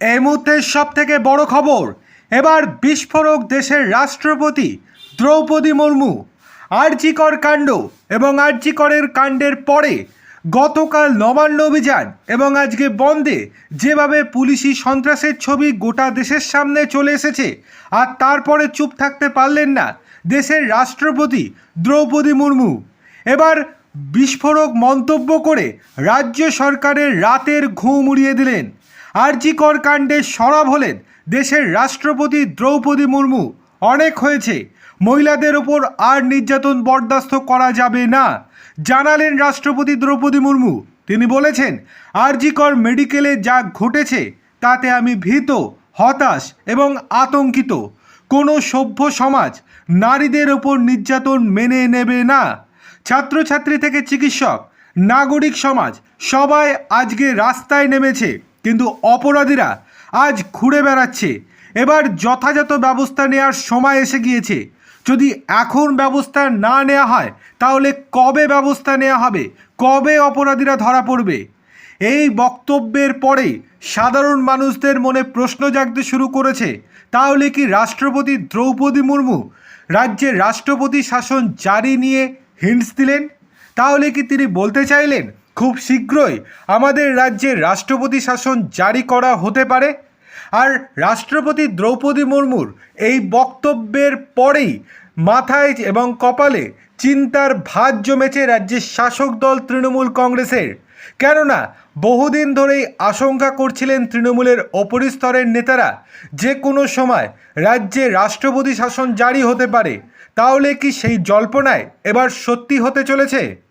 এই মুহূর্তের সব থেকে বড় খবর, এবার বিস্ফোরক দেশের রাষ্ট্রপতি দ্রৌপদী মুর্মু আরজিকর কাণ্ড এবং আরজিকরের কাণ্ডের পরে গতকাল নবান্ন অভিযান এবং আজকে বন্ধে যেভাবে পুলিশি সন্ত্রাসের ছবি গোটা দেশের সামনে চলে এসেছে আর তারপরে চুপ থাকতে পারলেন না দেশের রাষ্ট্রপতি দ্রৌপদী মুর্মু। এবার বিস্ফোরক মন্তব্য করে রাজ্য সরকারের রাতের ঘুম উড়িয়ে দিলেন। আরজিকর কাণ্ডে সরব হলেন দেশের রাষ্ট্রপতি দ্রৌপদী মুর্মু। অনেক হয়েছে। মহিলাদের ওপর আর নির্যাতন বরদাস্ত করা যাবে না। জানালেন রাষ্ট্রপতি দ্রৌপদী মুর্মু। তিনি বলেছেন আরজিকর মেডিকেলে যা ঘটেছে, তাতে আমি ভীত, হতাশ এবং আতঙ্কিত। কোনো সভ্য সমাজ নারীদের ওপর নির্যাতন মেনে নেবে না। ছাত্রছাত্রী থেকে চিকিৎসক, নাগরিক সমাজ সবাই আজকে রাস্তায় নেমেছে। কিন্তু অপরাধীরা আজ ঘুরে বেড়াচ্ছে। এবার যথাযথ ব্যবস্থা নেওয়ার সময় এসে গিয়েছে। যদি এখন ব্যবস্থা না নেওয়া হয়, তাহলে কবে ব্যবস্থা নেওয়া হবে? কবে অপরাধীরা ধরা পড়বে? এই বক্তব্যের পরে সাধারণ মানুষদের মনে প্রশ্ন জাগতে শুরু করেছে, তাহলে কি রাষ্ট্রপতি দ্রৌপদী মুর্মু রাজ্যের রাষ্ট্রপতি শাসন জারি নিয়ে হিন্টস দিলেন? তাহলে কি তিনি বলতে চাইলেন? খুব শীঘ্রই আমাদের রাজ্যে রাষ্ট্রপতি শাসন জারি করা হতে পারে। আর রাষ্ট্রপতি দ্রৌপদী মুর্মুর এই বক্তব্যের পরেই মাথায় এবং কপালে চিন্তার ভাঁজ জমেছে রাজ্যের শাসক দল তৃণমূল কংগ্রেসের। কেননা, বহুদিন ধরেই আশঙ্কা করছিলেন তৃণমূলের ওপরিস্তরের নেতারা যে কোনো সময় রাজ্যে রাষ্ট্রপতি শাসন জারি হতে পারে। তাহলে কি সেই জল্পনায় এবার সত্যি হতে চলেছে?